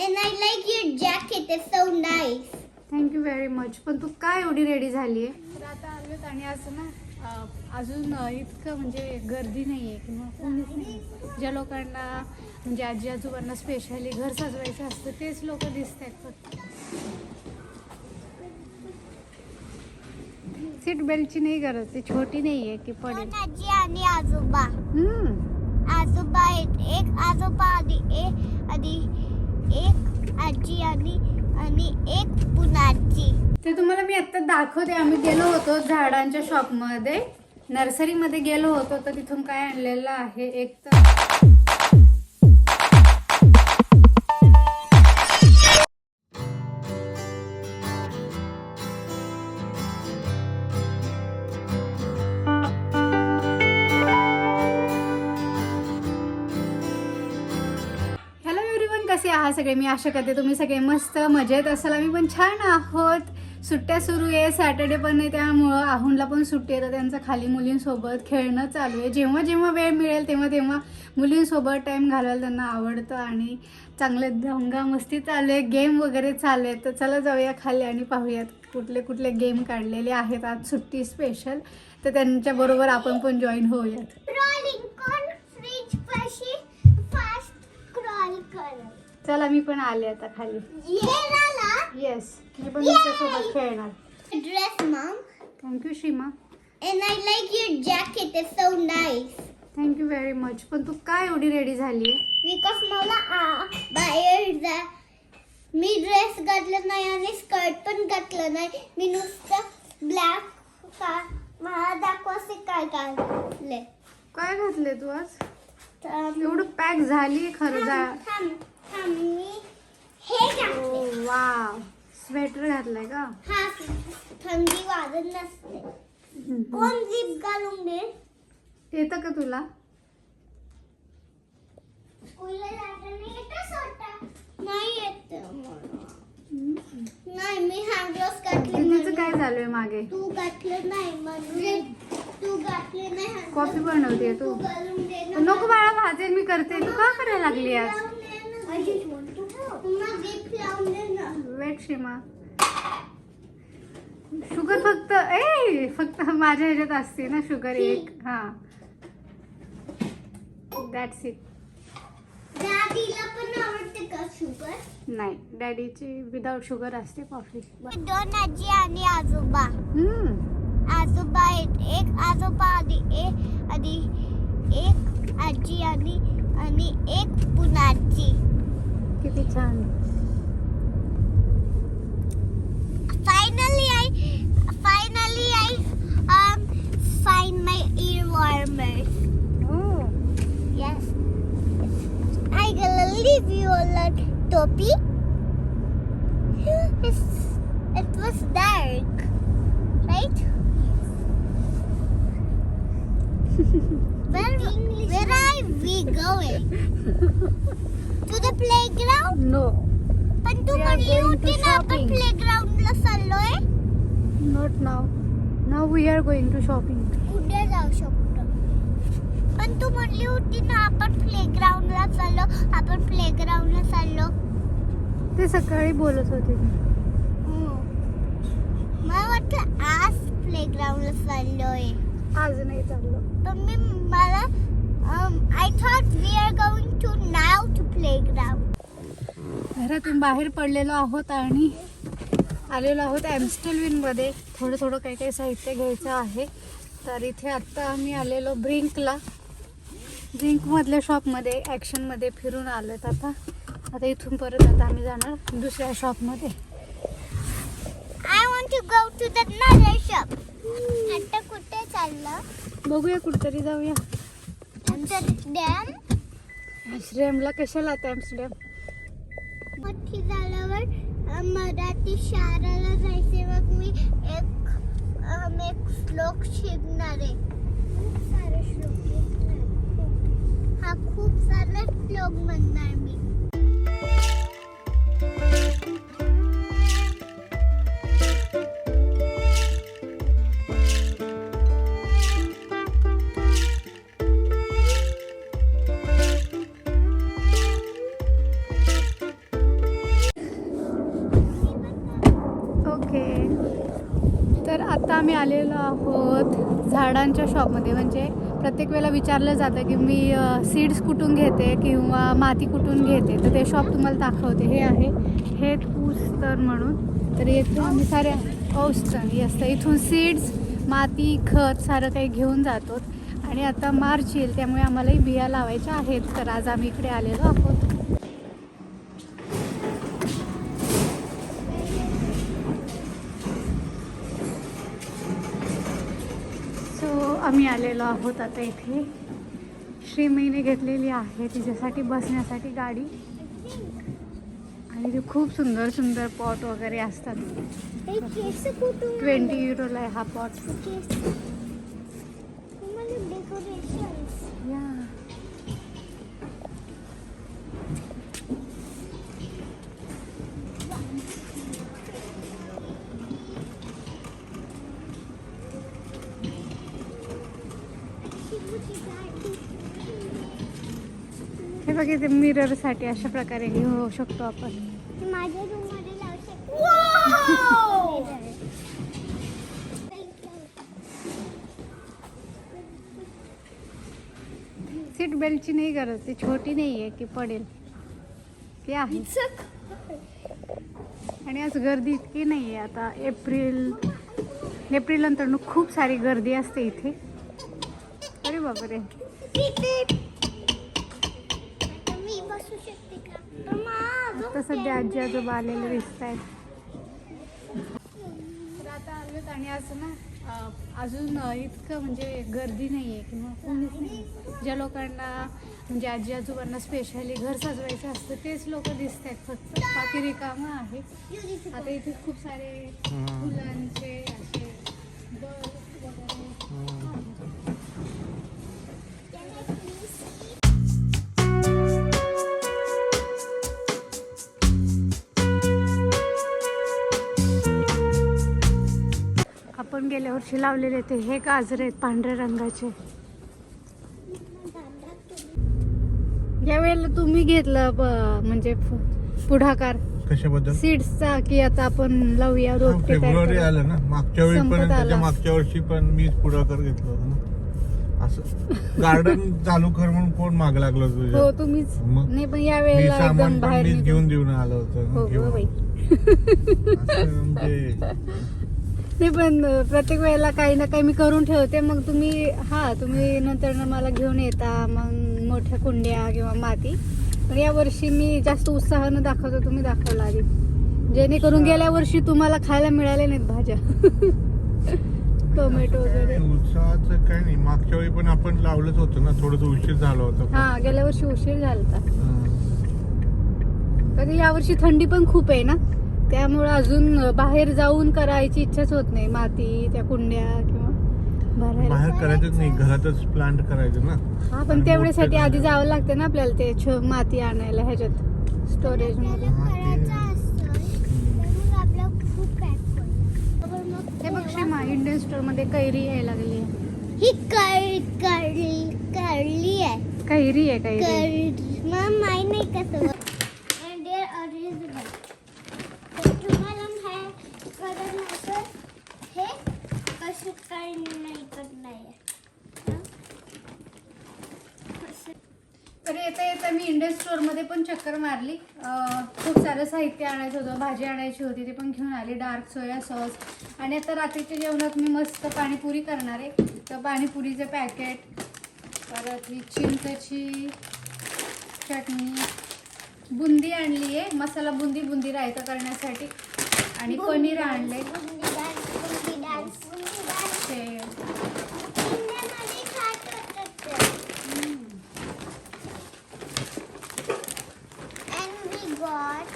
And I like your jacket. It's so nice. Thank you very much पण तू काय एवढी रेडी झाली आहे तर आता आलोत आणि असं ना अं, अजून इतकं म्हणजे गर्दी नाही आहे किंवा कोणीच नाही ज्या लोकांना म्हणजे आजी आजोबांना स्पेशली घर सजवायचं असतं तेच लोक दिसत आहेत फक्त सीट बेल्टची नाही गरज ती छोटी नाही आहे की पडेल. आजी आणि आजोबा. हम्म. आजोबा आहेत. एक आजोबा आणि एक आणि एक आजी आणि आणि एक पुनाची ते तुम्हाला मी आत्ता दाखवते. आम्ही गेलो होतो झाडांच्या शॉपमध्ये नर्सरीमध्ये गेलो होतो तर तिथून काय आणलेलं आहे? एक तर आहात सगळे मी आशा करते तुम्ही सगळे मस्त मजेत असाल. आम्ही पण छान आहोत. सुट्ट्या सुरू आहे सॅटर्डे पण आहे त्यामुळं आहुनला पण सुट्टी आहे. तर त्यांचं खाली मुलींसोबत खेळणं चालू आहे. जेव्हा जेव्हा वेळ मिळेल तेव्हा तेव्हा मुलींसोबत टाईम घालवायला त्यांना आवडतं आणि चांगले दंगा मस्ती चालू आहे. गेम वगैरे चालू आहेत तर चला जाऊया खाली आणि पाहूयात कुठले कुठले गेम काढलेले आहेत. आज सुट्टी स्पेशल तर त्यांच्याबरोबर आपण पण जॉईन होऊयात. क्रॉलिंग चला मी पण आले आता खाली. येस मी पण तुमच्यासोबत खेळणार. Dress mom thank you Shrima and I like your jacket. It's so nice. Thank you very much पण तू काय एवढी रेडी झाली Because मला आ बाहेर जा. मी ड्रेस घातलं नाही आणि स्कर्ट पण घातलं नाही. मी नुसतं ब्लॅक का मला दाखवासे काय घातले काय घातले तू आज? तर एवढं पॅक झाली खरं जा. थांब थांब थांब मी हे घातले वा स्वेटर घातलाय का? हा थंडी वाजत नसते. कोण जीप घालून दे येतं का तुला? नाही येत. नाही मी हा ड्रेस घातले म्हणून. काय चालू आहे मागे? तू घातलं नाही म्हणून तू घातले नाही. कॉफी बनवते तू. नको बाळा भाजे मी करते. तू का करायला लागली आज? पुन्हा dip लावून दे ना. वेट श्रीमा शुगर फक्त ए फक्त माझ्या ह्याच्यात असते ना शुगर एक. हा. दॅट्स इट दादीला पण आवडते का शुगर नाही डॅडीची विदाउट शुगर असते कॉफी दोन आजी आणि आजोबा. हम्म. आजोबा आहेत एक आजोबा आणि एक आणि एक आजी आणि आणि एक पुनाची किती छान Finally, I finally I um find my ear warmers. हो Yes. I gonna leave you alone, Topi. It's, it was dark, right? where where are we going? to the playground? No पण तू We are म्हणली going to होती ना आपण shopping. प्लेग्राऊंडला चाललोय not now now we are going to shopping उद्या जाऊ शकतो पण तू म्हणली होती ना आपण प्लेग्राऊंडला चाललो आपण प्लेग्राऊंडला चाललो ते सकाळी बोलत होते मी. हो. मला वाटलं आज प्लेग्राऊंडला चाललोय आज नाही चाललो पण मी मला I thought we are going to to playground घरातून बाहेर पडलेलो आहोत आणि आलेलो आहोत ॲम्स्टलविनमध्ये थोडं थोडं काही काही साहित्य घ्यायचं आहे. तर इथे आत्ता आम्ही आलेलो ब्रिंकला ब्रिंकमधल्या शॉपमध्ये ॲक्शनमध्ये फिरून आलो आता. आता इथून परत आता आम्ही जाणार दुसऱ्या शॉपमध्ये I want to go to the other shop आता कुठे चाललं? बघूया कुठेतरी जाऊया. डॅम आश्रमला कशाला आता ॲम्स्टरडॅम मोठी झाल्यावर मराठी शाळेला जायचे मग मी एक अम, एक श्लोक शिकणार. आहे खूप सारे श्लोक. शिकणार. हा खूप सारे श्लोक म्हणणार मी. आलेलो आहोत झाडांच्या शॉपमध्ये म्हणजे प्रत्येक वेळेला विचारलं जातं की मी सीड्स कुठून घेते किंवा माती कुठून घेते? तर ते शॉप तुम्हाला दाखवते. हे आहे हे तर म्हणून. तर येथून आम्ही सारे औस्तण येस तर इथून सीड्स माती खत सारं काही घेऊन जातो. आणि आता मार्च येईल त्यामुळे आम्हालाही बिया लावायच्या आहेत. तर आज आम्ही इकडे आलेलो आहोत. आम्ही आलेलो आहोत आता इथे. श्रीमईने घेतलेली आहे तिच्यासाठी बसण्यासाठी गाडी. आणि ते खूप सुंदर सुंदर पॉट वगैरे असतात. ट्वेंटी युरोला आहे हा पॉट बघ इथे मिररसाठी अशा प्रकारे घेऊ शकतो आपण. माझ्या रूममध्ये लावू सीट बेल्टची नाही गरज ती छोटी नाही आहे की पडेल. की आहे. आणि आज गर्दी इतकी नाही आहे आता एप्रिल एप्रिल नंतर खूप सारी गर्दी असते इथे. अरे बापरे. बसू शकते का मम्मा, आता सध्या आजी आजोबा आलेले दिसत आहेत तर आता आलोत आणि असं ना अजून इतकं म्हणजे गर्दी नाही आहे किंवा कोणीच नाही ज्या लोकांना म्हणजे आजी आजोबांना स्पेशली घर सजवायचं असतं तेच लोक दिसत आहेत फक्त. बाकी रिकामं आहे. आता इथे खूप सारे फुलांचे गेल्या वर्षी लावलेले ते हे गाजर आहेत पांढऱ्या रंगाचे. यावेळेला तुम्ही घेतलं म्हणजे पुढाकार. कशाबद्दल? सीड्सचा की आता आपण लावूया तयार फेब्रुवारी. आलं ना. मागच्या वेळी पण त्याच्या. मागच्या वर्षी पण मीच पुढाकार घेतला होता ना. असं. गार्डन चालू कर म्हणून कोण माग लागलं हो तुम्हीच? नाही पण या वेळेला एकदम बाहेर घेऊन देऊन आलो होतो म्हणजे नाही पण प्रत्येक वेळेला काही ना काही मी करून ठेवते. मग तुम्ही हा तुम्ही नंतर मला घेऊन येता मग मोठ्या कुंड्या किंवा माती. पण या वर्षी मी जास्त उत्साहानं दाखवतो तुम्ही दाखवला आधी. जेणेकरून गेल्या वर्षी तुम्हाला खायला मिळाल्या नाहीत भाज्या. टोमॅटो वगैरे. उत्साहाचं काय नाही. मागच्या वेळी पण आपण लावलंच होतं ना. थोडस उशीर झाला होता हा गेल्या वर्षी उशीर झाला हा. कारण यावर्षी थंडी पण खूप आहे ना? त्यामुळे अजून बाहेर जाऊन करायची इच्छाच होत नाही. माती त्या कुंड्या किंवा भरायला बाहेर करायचंच नाही. घरातच प्लांट करायचं ना. हा पण तेवढ्यासाठी आधी. जावं लागतं ना आपल्याला ते छ- माती आणायला ह्याच्यात स्टोरेजमध्ये. हा, करायचं बघ श्रीमा इंडियन स्टोरमध्ये कैरी यायला लागली आहे. ही कळली कळली कळली आहे. कैरी आहे कैरी. मग माही नाही कसं And they are original. तर तुम्हाला माहीत कळलं नसेल, हे कसं काय नाही करणार आहे. हं? कसं- तर येता मी इंडियन स्टोरमध्ये पण चक्कर मारली. खूप सारं साहित्य आणायचं होतं भाजी आणायची होती ते पण घेऊन आली डार्क सोया सॉस. आणि आता रात्रीच्या जेवणात मी मस्त पाणीपुरी करणार आहे. तर पाणीपुरीचे पॅकेट परत ही चिंचची चटणी. बुंदी आणली आहे मसाला बुंदी बुंदी रायता करण्यासाठी. आणि पनीर आणले boondi dance, boondi dance, boondi dance. ते इंडियामध्ये खात होतात ते. And we got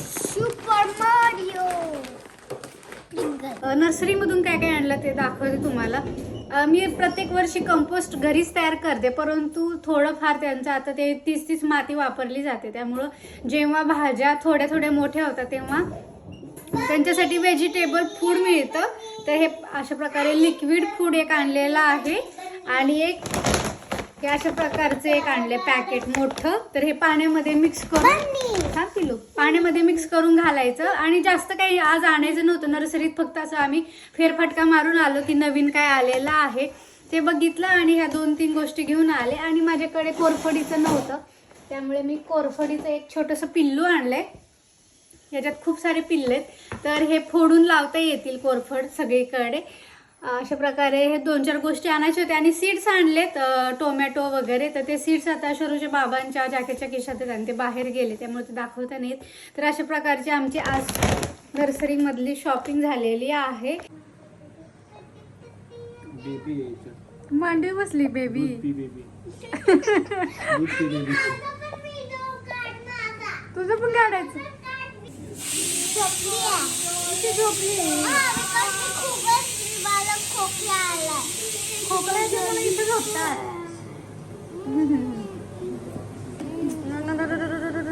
Super Mario. Pringle. नर्सरीमधून काय काय आणलं ते दाखवते तुम्हाला. मी प्रत्येक वर्षी कंपोस्ट घरीच तयार करते परंतु थोडंफार त्यांचं आता ते तीस तीस माती वापरली जाते. त्यामुळं जेव्हा भाज्या थोड्या थोड्या मोठ्या होतात तेव्हा त्यांच्यासाठी व्हेजिटेबल फूड मिळतं. तर हे अशा प्रकारे लिक्विड फूड एक आणलेलं आहे. आणि एक हे अशा प्रकारचं एक आणलं पॅकेट मोठं. तर हे पाण्यामध्ये मिक्स करून किलो. पाण्यामध्ये मिक्स करून घालायचं आणि जास्त काही आज आणायचं नव्हतं. नर्सरीत फक्त असं आम्ही फेरफटका मारून आलो की नवीन काय आलेलं आहे. ते बघितलं आणि ह्या दोन तीन गोष्टी घेऊन आले आणि माझ्याकडे कोरफडीचं नव्हतं. त्यामुळे मी कोरफडीचं एक छोटंसं पिल्लू आणलंय. याच्यात खूप सारे पिल्ले आहेत. तर हे फोडून लावता येतील कोरफड सगळीकडे. अशा प्रकारे हे दोन चार गोष्टी आणायच्या होत्या आणि सीड्स आणलेत टोमॅटो वगैरे. तर ते सीड्स आता शरूच्या बाबांच्या जॅकेटच्या खिशात आहेत आणि ते बाहेर गेले त्यामुळे ते दाखवता नाहीत. तर अशा प्रकारची आमची आज नर्सरीमधली शॉपिंग झालेली आहे. मांडी बसली बेबी तुझं पण काढायचं. झोपली मला खोकला आलाय. खोकला मला इथं झोपतात.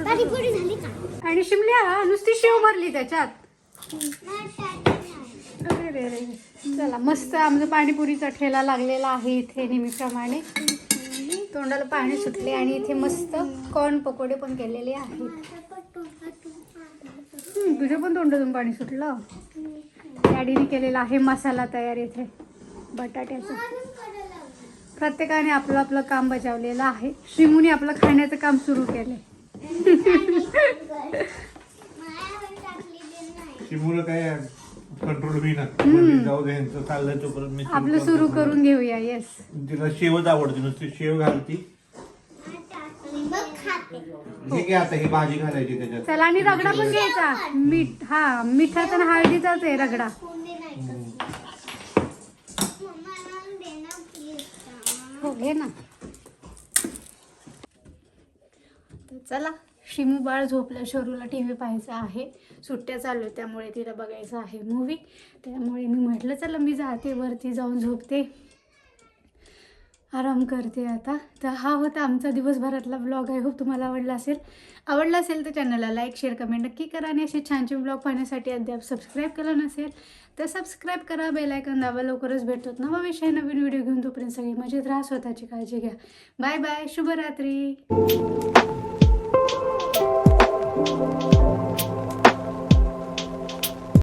पाणीपुरी झाली का? आणि शिमल्या नुसती शेव भरली त्याच्यात. अरे रे रे. चला मस्त आमचं पाणीपुरीचा ठेला लागलेला आहे इथे नेहमीप्रमाणे. तोंडाला पाणी सुटले आणि इथे मस्त कॉर्न पकोडे पण केलेले आहेत. तुझ्या पण तोंडातून पाणी सुटलं? डॅडीने केलेला आहे मसाला तयार इथे. बटाट्याचा. प्रत्येकाने आपलं आपलं काम बजावलेलं आहे. श्रीमुनी आपलं खाण्याचं काम सुरू. शिमूला काय कंट्रोल होईना म्हणजे जाऊ दे यांचं चाललंय तोपर्यंत मी सुरू आपलं. सुरू करून घेऊया येस तिला शेवच आवडते नुसती शेव घालती. हे घे आता ही भाजी घालायची त्याच्यात. चला आणि रगडा पण घ्यायचा. मीठ हा मिठाचा आणि हळदीचाच आहे रगडा. कोंबडी नाही हम्म. मम्मा, मला दे ना, please. हो घे ना. तर चला. शिमू बाळ झोपलं शोरूला टी व्ही पाहायचा आहे. सुट्ट्या चालू आहेत, त्यामुळे तिला बघायचं आहे मूवी त्यामुळे मी म्हटलं चला मी जाते वरती जाऊन झोपते. आराम करते आता. तर हा होता आमचा दिवसभरातला ब्लॉग आहे होप तुम्हाला आवडला असेल. आवडला असेल तर चॅनलला लाईक शेअर कमेंट नक्की करा. आणि असे छान छान ब्लॉग पाहण्यासाठी अद्याप सबस्क्राईब केलं नसेल तर सबस्क्राईब करा. बेलायकन दाबा. लवकरच भेटतो नवा विषय नवीन व्हिडिओ घेऊन. तोपर्यंत सगळी मजेत राहा. स्वतःची काळजी घ्या. बाय बाय शुभरात्री.